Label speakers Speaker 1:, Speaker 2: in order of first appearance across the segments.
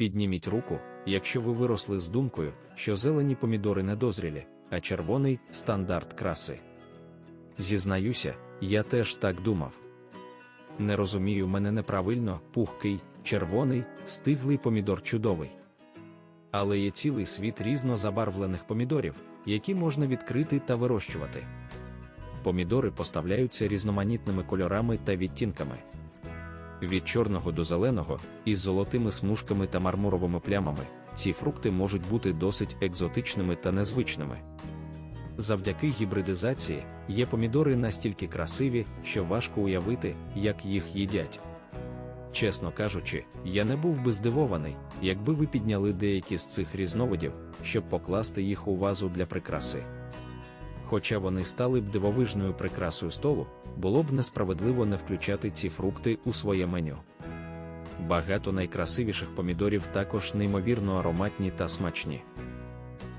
Speaker 1: Підніміть руку, якщо ви виросли з думкою, що зелені помідори недозрілі, а червоний стандарт краси. Зізнаюся, я теж так думав. Не розумію мене неправильно, пухкий, червоний, стиглий помідор чудовий. Але є цілий світ різно забарвлених помідорів, які можна відкрити та вирощувати. Помідори поставляються різноманітними кольорами та відтінками. Від чорного до зеленого, із золотими смужками та мармуровими плямами, ці фрукти можуть бути досить екзотичними та незвичними. Завдяки гібридизації є помідори настільки красиві, що важко уявити, як їх їдять. Чесно кажучи, я не був би здивований, якби ви підняли деякі з цих різновидів, щоб покласти їх у вазу для прикраси. Хоча вони стали б дивовижною прикрасою столу, було б несправедливо не включати ці фрукти у своє меню. Багато найкрасивіших помідорів також неймовірно ароматні та смачні.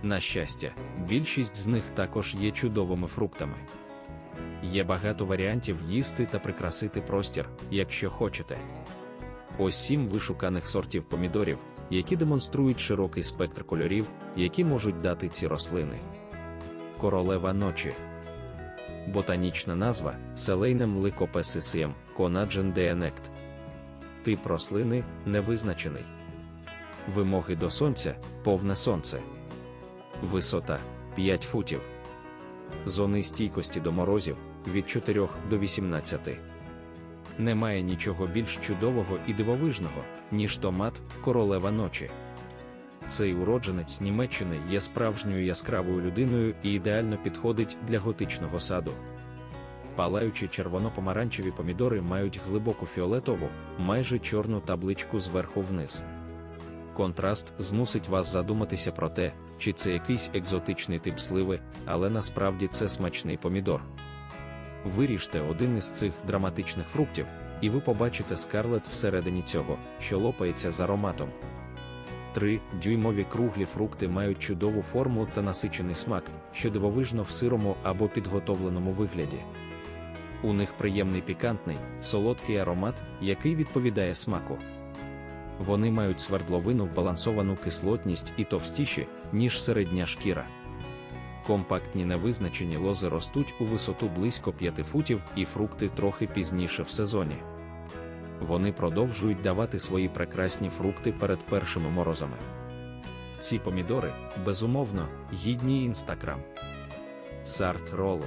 Speaker 1: На щастя, більшість з них також є чудовими фруктами. Є багато варіантів їсти та прикрасити простір, якщо хочете. Ось сім вишуканих сортів помідорів, які демонструють широкий спектр кольорів, які можуть дати ці рослини. Королева ночі. Ботанічна назва Селейнем ликопесисієм Конаджен деенект. Тип рослини невизначений. Вимоги до сонця повне сонце. Висота 5 футів. Зони стійкості до морозів від 4 до 18. Немає нічого більш чудового і дивовижного, ніж томат королева ночі. Цей уродженець Німеччини є справжньою яскравою людиною і ідеально підходить для готичного саду. Палаючі червоно-помаранчеві помідори мають глибоку фіолетову, майже чорну табличку зверху вниз. Контраст змусить вас задуматися про те, чи це якийсь екзотичний тип сливи, але насправді це смачний помідор. Виріжте один із цих драматичних фруктів, і ви побачите скарлет всередині цього, що лопається з ароматом. Три дюймові круглі фрукти мають чудову форму та насичений смак, що дивовижно в сирому або підготовленому вигляді. У них приємний пікантний, солодкий аромат, який відповідає смаку. Вони мають свердловину вбалансовану кислотність і товстіші, ніж середня шкіра. Компактні невизначені лози ростуть у висоту близько 5 футів і фрукти трохи пізніше в сезоні. Вони продовжують давати свої прекрасні фрукти перед першими морозами. Ці помідори, безумовно, гідні інстаграм. Сарт Роло.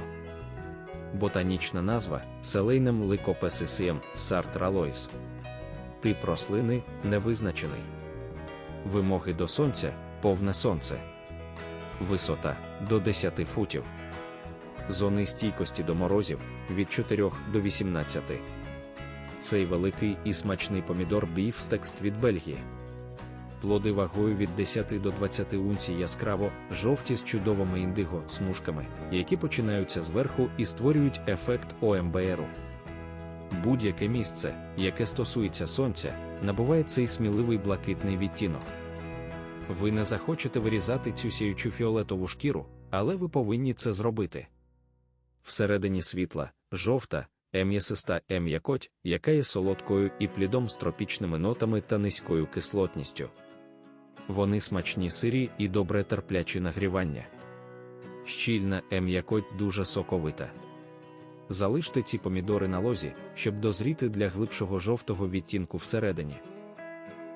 Speaker 1: Ботанічна назва селейнем ликопесисієм Сарт Ралоїс. Тип рослини невизначений. Вимоги до сонця повне сонце. Висота до 10 футів. Зони стійкості до морозів від 4 до 18. Цей великий і смачний помідор біфстекст від Бельгії. Плоди вагою від 10 до 20 унцій яскраво, жовті з чудовими індиго смужками, які починаються зверху і створюють ефект ОМБРу. Будь-яке місце, яке стосується сонця, набуває цей сміливий блакитний відтінок. Ви не захочете вирізати цю сіючу фіолетову шкіру, але ви повинні це зробити. Всередині світла, жовта, ем'ясиста ем'якоть, яка є солодкою і плідом з тропічними нотами та низькою кислотністю. Вони смачні сирі і добре терплячі нагрівання. Щільна ем'якоть дуже соковита. Залиште ці помідори на лозі, щоб дозріти для глибшого жовтого відтінку всередині.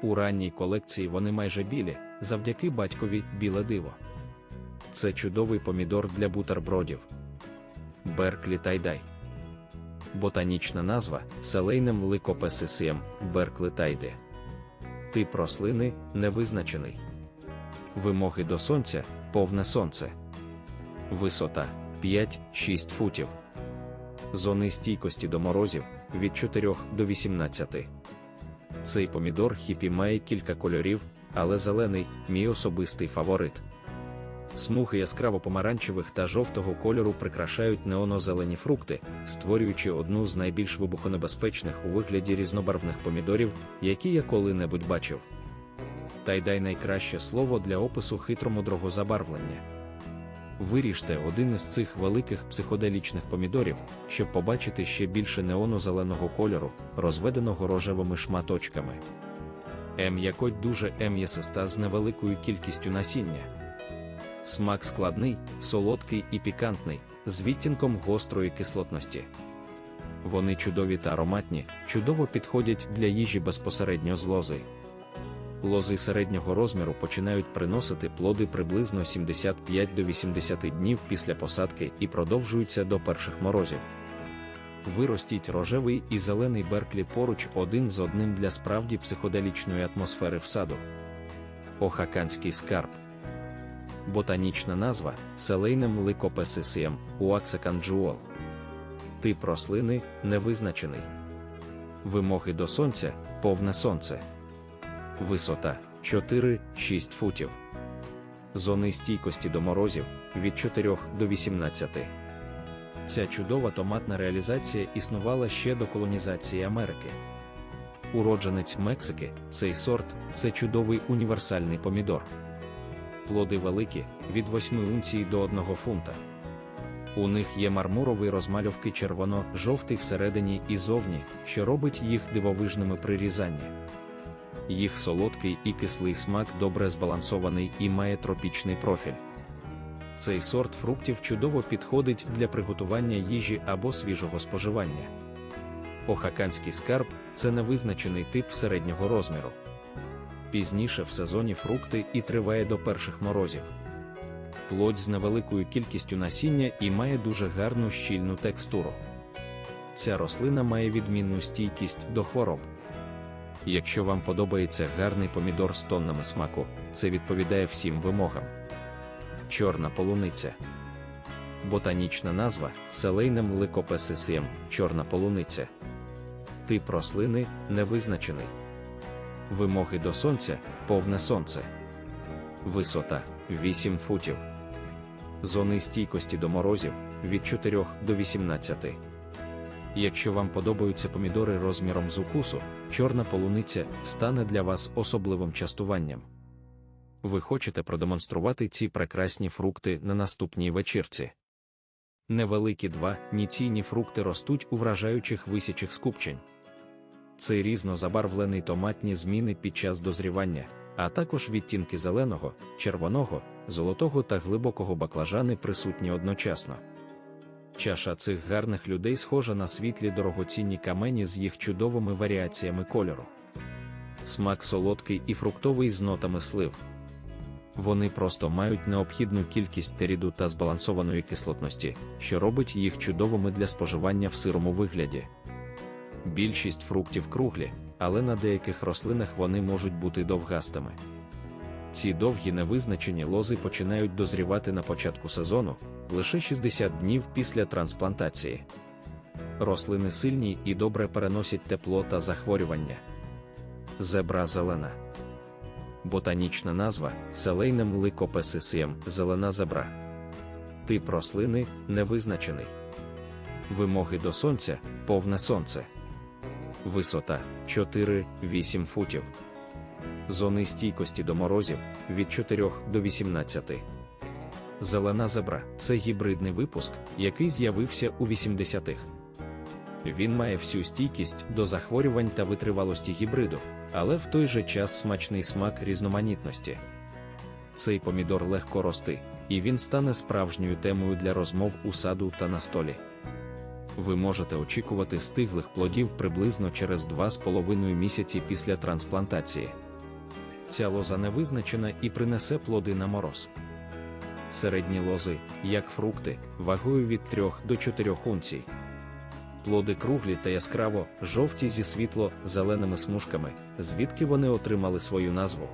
Speaker 1: У ранній колекції вони майже білі, завдяки батькові біле диво. Це чудовий помідор для бутербродів. Берклі Тайдай. Ботанічна назва селейнем ликопесисієм Беркли Тайде. Тип рослини невизначений. Вимоги до сонця повне сонце. Висота 5-6 футів. Зони стійкості до морозів від 4 до 18. Цей помідор хіпі має кілька кольорів, але зелений мій особистий фаворит. Смуги яскраво помаранчевих та жовтого кольору прикрашають неоно-зелені фрукти, створюючи одну з найбільш вибухонебезпечних у вигляді різнобарвних помідорів, які я коли-небудь бачив. Тайдай найкраще слово для опису хитромудрого забарвлення. Виріжте один із цих великих психоделічних помідорів, щоб побачити ще більше неоно-зеленого кольору, розведеного рожевими шматочками. М'якоть дуже м'ясиста з невеликою кількістю насіння. Смак складний, солодкий і пікантний, з відтінком гострої кислотності. Вони чудові та ароматні, чудово підходять для їжі безпосередньо з лози. Лози середнього розміру починають приносити плоди приблизно 75 до 80 днів після посадки і продовжуються до перших морозів. Виростіть рожевий і зелений берклі поруч один з одним для справді психоделічної атмосфери в саду. Охаканський скарб. Ботанічна назва селейнем ликопесисієм уаксаканджуол. Тип рослини невизначений. Вимоги до сонця повне сонце. Висота 4-6 футів. Зони стійкості до морозів від 4 до 18. Ця чудова томатна реалізація існувала ще до колонізації Америки. Уродженець Мексики, цей сорт це чудовий універсальний помідор. Плоди великі від 8 унцій до 1 фунта. У них є мармуровий розмальовки червоно-жовтий всередині і зовні, що робить їх дивовижними при різанні. Їх солодкий і кислий смак добре збалансований і має тропічний профіль. Цей сорт фруктів чудово підходить для приготування їжі або свіжого споживання. Охаканський скарб це невизначений тип середнього розміру. Пізніше в сезоні фрукти і триває до перших морозів. Плодь з невеликою кількістю насіння і має дуже гарну щільну текстуру. Ця рослина має відмінну стійкість до хвороб. Якщо вам подобається гарний помідор з тоннами смаку, це відповідає всім вимогам. Чорна полуниця. Ботанічна назва селейнем ликопесисієм чорна полуниця. Тип рослини невизначений. Вимоги до сонця повне сонце. Висота 8 футів. Зони стійкості до морозів від 4 до 18. Якщо вам подобаються помідори розміром з укусу, чорна полуниця стане для вас особливим частуванням. Ви хочете продемонструвати ці прекрасні фрукти на наступній вечірці. Невеликі два ніційні фрукти ростуть у вражаючих висячих скупчень. Це різно забарвлені томатні зміни під час дозрівання, а також відтінки зеленого, червоного, золотого та глибокого баклажани присутні одночасно. Чаша цих гарних людей схожа на світлі дорогоцінні камені з їх чудовими варіаціями кольору. Смак солодкий і фруктовий з нотами слив. Вони просто мають необхідну кількість теріду та збалансованої кислотності, що робить їх чудовими для споживання в сирому вигляді. Більшість фруктів круглі, але на деяких рослинах вони можуть бути довгастими. Ці довгі невизначені лози починають дозрівати на початку сезону лише 60 днів після трансплантації. Рослини сильні і добре переносять тепло та захворювання. Зебра зелена. Ботанічна назва селейнем ликопесисієм зелена зебра. Тип рослини невизначений. Вимоги до сонця повне сонце. Висота 4-8 футів. Зони стійкості до морозів від 4 до 18. Зелена зебра це гібридний випуск, який з'явився у 80-х. Він має всю стійкість до захворювань та витривалості гібриду, але в той же час смачний смак різноманітності. Цей помідор легко рости, і він стане справжньою темою для розмов у саду та на столі. Ви можете очікувати стиглих плодів приблизно через 2,5 місяці після трансплантації. Ця лоза не визначена і принесе плоди на мороз. Середні лози, як фрукти, вагою від 3 до 4 унцій. Плоди круглі та яскраво жовті зі світло зеленими смужками, звідки вони отримали свою назву.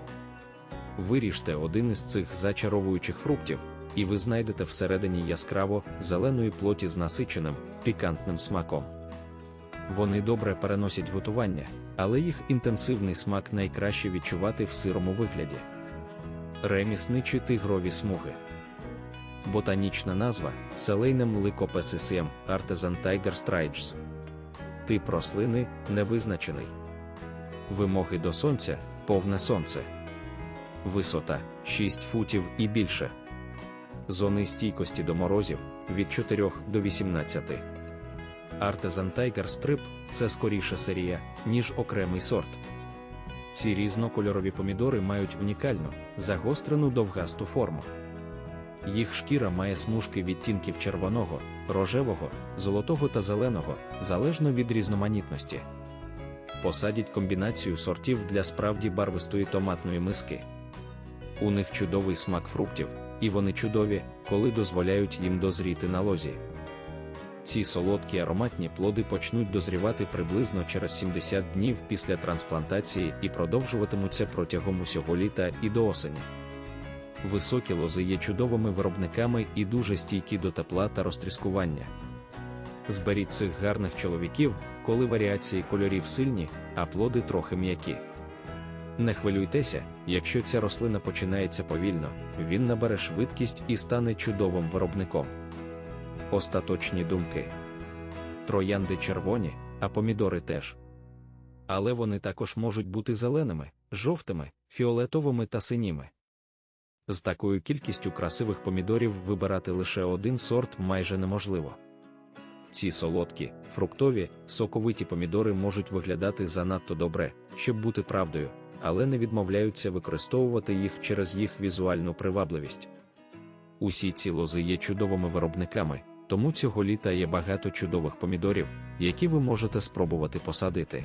Speaker 1: Виріжте один із цих зачаровуючих фруктів, і ви знайдете всередині яскраво зеленої плоті з насиченим, пікантним смаком. Вони добре переносять готування, але їх інтенсивний смак найкраще відчувати в сирому вигляді. Ремісничі тигрові смуги. Ботанічна назва селейнем ликопесисієм Artisan Tiger Strides. Тип рослини невизначений. Вимоги до сонця повне сонце. Висота 6 футів і більше. Зони стійкості до морозів від 4 до 18. Artisan Tiger Strip це скоріше серія, ніж окремий сорт. Ці різнокольорові помідори мають унікальну, загострену довгасту форму. Їх шкіра має смужки відтінків червоного, рожевого, золотого та зеленого, залежно від різноманітності. Посадіть комбінацію сортів для справді барвистої томатної миски. У них чудовий смак фруктів, і вони чудові, коли дозволяють їм дозріти на лозі. Ці солодкі ароматні плоди почнуть дозрівати приблизно через 70 днів після трансплантації і продовжуватимуться протягом усього літа і до осені. Високі лози є чудовими виробниками і дуже стійкі до тепла та розтріскування. Зберіть цих гарних чоловіків, коли варіації кольорів сильні, а плоди трохи м'які. Не хвилюйтеся, якщо ця рослина починається повільно, він набере швидкість і стане чудовим виробником. Остаточні думки. Троянди червоні, а помідори теж. Але вони також можуть бути зеленими, жовтими, фіолетовими та синіми. З такою кількістю красивих помідорів вибирати лише один сорт майже неможливо. Ці солодкі, фруктові, соковиті помідори можуть виглядати занадто добре, щоб бути правдою, але не відмовляються використовувати їх через їх візуальну привабливість. Усі ці лози є чудовими виробниками, тому цього літа є багато чудових помідорів, які ви можете спробувати посадити.